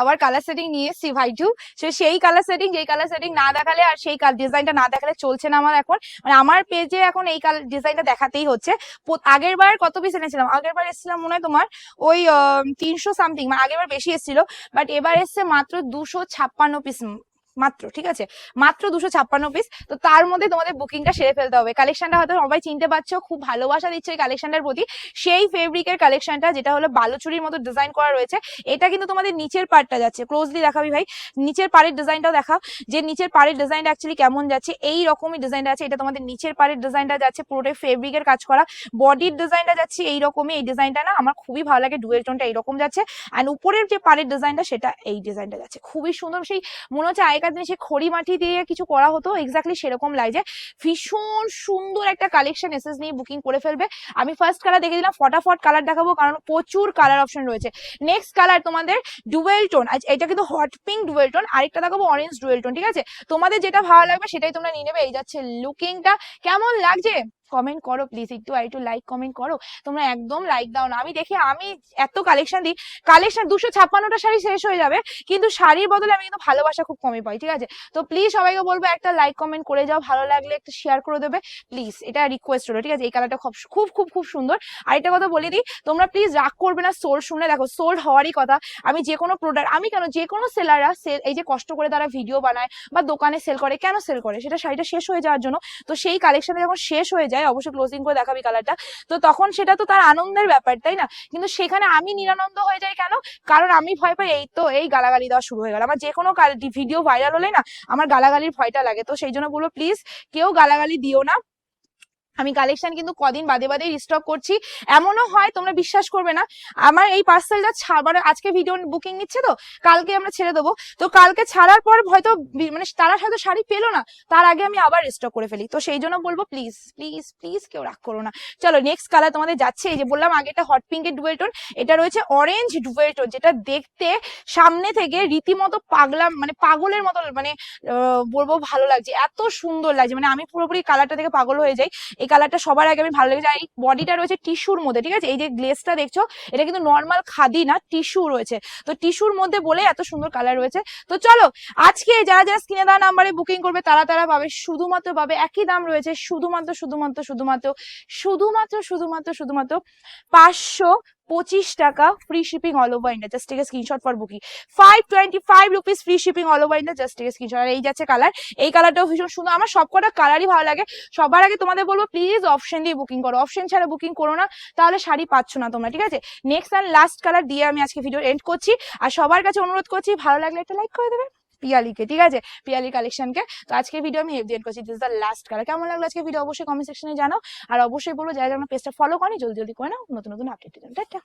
আবার colour setting নিয়ে এসছি ভাই টু সে সেই কালার সেটিং যেই কালার সেটিং না দেখালে আর সেই ডিজাইনটা না দেখালে চলছে না আমার এখন। মানে আমার পেজে এখন এই কালার ডিজাইনটা দেখাতেই হচ্ছে। আগের বার কত পিস এনেছিলাম? আগের বার এসেছিলাম মনে হয় তোমার ওই তিনশো সামথিং মানে আগের বার বেশি এসেছিল। বাট এবার এসছে মাত্র দুশো ছাপ্পান্ন পিস মাত্র, ঠিক আছে? মাত্র দুশো ছাপ্পান্ন পিস তো তার মধ্যে তোমাদের বুকিংটা সেরে ফেলতে হবে। কালেকশনটা হয়তো সবাই চিনতে পারছ, খুব ভালোবাসা দিচ্ছে এই কালেকশনটার প্রতি। সেই ফেব্রিকের কালেকশনটা যেটা হলো বালুচুরির মতো ডিজাইন করা রয়েছে, এটা কিন্তু তোমাদের নিচের পার্টটা যাচ্ছে। ক্লোজলি দেখাবি ভাই। নিচের পাড়ের ডিজাইনটাও দেখা যে নিচের পাড়ের ডিজাইনটা অ্যাকচুয়ালি কেমন যাচ্ছে, এই রকমই ডিজাইনটা আছে। এটা তোমাদের নিচের পাড়ের ডিজাইনটা যাচ্ছে পুরোটাই ফেব্রিকের কাজ করা। বডির ডিজাইনটা যাচ্ছে এই রকমই। এই ডিজাইনটা না আমার খুবই ভালো লাগে। ডুয়েল টোনটা এইরকম যাচ্ছে। অ্যান্ড উপরের যে পাড়ের ডিজাইনটা সেটা এই ডিজাইনটা যাচ্ছে। খুবই সুন্দর। সেই মনে হচ্ছে আগেকার দিনে সে খড়ি মাটি দিয়ে কিছু করা হতো এক্স্যাক্টলি সেরকম লাগছে ভীষণ সুন্দর একটা কালেকশন এসএস নিয়ে বুকিং করে ফেলবে। আমি ফার্স্ট কালার দেখে দিলাম, ফটাফট কালার দেখাবো কারণ প্রচুর কালার অপশন রয়েছে। নেক্সট কালার তোমাদের ডুয়েল টোন এটা কিন্তু হট পিঙ্ক ডুয়েল টোন আরেকটা দেখাবো অরেঞ্জ ডুয়েল টোন ঠিক আছে? তোমাদের যেটা ভালো লাগবে সেটাই তোমরা নিয়ে নেবে। এই যাচ্ছে লুকিংটা কেমন লাগছে? কমেন্ট করো প্লিজ একটু আর একটু লাইক কমেন্ট করো। তোমরা একদম লাইক দাও না। আমি দেখি আমি এত কালেকশন দিই কালেকশন দুশো ছাপ্পান্নটা শাড়ি শেষ হয়ে যাবে, কিন্তু শাড়ির বদলে আমি কিন্তু ভালোবাসা খুব কমই পাই, ঠিক আছে? তো প্লিজ সবাইকে বলব একটা লাইক কমেন্ট করে যাও, ভালো লাগলে একটা শেয়ার করে দেবে। প্লিজ এটা রিকোয়েস্ট হলো, ঠিক আছে? এই কালারটা খুব খুব খুব খুব সুন্দর। আর একটা কথা বলে দিই, তোমরা প্লিজ রাগ করবে না সোল শুনে দেখো সোল্ড হওয়ারই কথা। আমি যে কোনো প্রোডাক্ট আমি কেন, যে কোনো সেলাররা সেল এই যে কষ্ট করে তারা ভিডিও বানায় বা দোকানে সেল করে, কেন সেল করে? সেটা শাড়িটা শেষ হয়ে যাওয়ার জন্য। তো সেই কালেকশনে যখন শেষ হয়ে যায় অবশ্যই ক্লোজিং করে দেখাবি কালারটা তো তখন সেটা তো তার আনন্দের ব্যাপার, তাই না? কিন্তু সেখানে আমি নিরানন্দ হয়ে যাই কেন? কারণ আমি ভয় পাই, এই তো, এই গালাগালি দেওয়া শুরু হয়ে গেল। আমার যে কোনো ভিডিও ভাইরাল হলে না, আমার গালাগালির ভয়টা লাগে। তো সেই জন্য বলব প্লিজ কেউ গালাগালি দিও না। আমি কালেকশন কিন্তু কদিন বাদে বাদে রিস্টক করছি। এমনও হয়, তোমরা বিশ্বাস করবে না। আমার এই পার্সেলটা ছাড়বার আজকে ভিডিও বুকিং নিচ্ছে তো, কালকে আমরা ছেড়ে দেবো। তো কালকে ছাড়ার পর হয়তো মানে তারা হয়তো শাড়ি পেল না, তার আগে আমি আবার রিস্টক করে ফেলি। তো সেই জন্য বলব প্লিজ প্লিজ প্লিজ কেউ রাগ করো না। চলো নেক্সট কালার তোমাদের যাচ্ছে। এই যে বললাম আগে এটা হট পিঙ্কের ডুয়েল টোন এটা রয়েছে অরেঞ্জ ডুয়েল টোন যেটা দেখতে সামনে থেকে রীতিমতো পাগলাম মানে পাগলের মতো মানে বলব ভালো লাগছে। এত সুন্দর লাগছে। মানে আমি পুরোপুরি কালারটা থেকে পাগল হয়ে যাই। এই কালারটা সবার আগে আমি ভালো লেগেছে, আর এই বডিটা রয়েছে টিস্যুর মধ্যে, ঠিক আছে? এই যে গ্লেসটা দেখছ, এটা কিন্তু নর্মাল খাদি না টিস্যু রয়েছে। তো টিস্যুর মধ্যে বলে এত সুন্দর কালার রয়েছে। তো চলো, আজকে যারা যারা স্ক্রিনে দেওয়া নাম্বারে বুকিং করবে, তারা তারা পাবে, শুধুমাত্র পাবে একই দাম রয়েছে, শুধুমাত্র শুধুমাত্র শুধুমাত্র শুধুমাত্র শুধুমাত্র শুধুমাত্র পাঁচশো পঁচিশ টাকা free shipping all over India just take screenshot for booking five twenty five rupees free shipping all over India just take screenshot আর এই যাচ্ছে কালার এই কালারটাও ভীষণ সুন্দর। আমার সবকটা কালারই ভালো লাগে। সবার আগে তোমাদের বলব প্লিজ অপশন দিয়ে বুকিং করো। অপশন ছাড়া বুকিং করো না, তাহলে শাড়ি পাচ্ছ না তোমরা, ঠিক আছে? নেক্সট অ্যান্ড লাস্ট কালার দিয়ে আমি আজকে ভিডিও এন্ড করছি। আর সবার কাছে অনুরোধ করছি, ভালো লাগলে একটা লাইক করে দেবে। পিয়ালিকে, ঠিক আছে? পিয়ালি কালেকশনকে তো আজকে ভিডিও আমি এফ করছি। দিস দ্য লাস্ট কালার কেমন লাগল আজকে ভিডিও অবশ্যই কমেন্ট সেকশনে জানাও। আর অবশ্যই বলব, যারা যারা পেজটা ফলো করি জলদি জলদি করে নাও। নতুন নতুন আপডেট টাটা।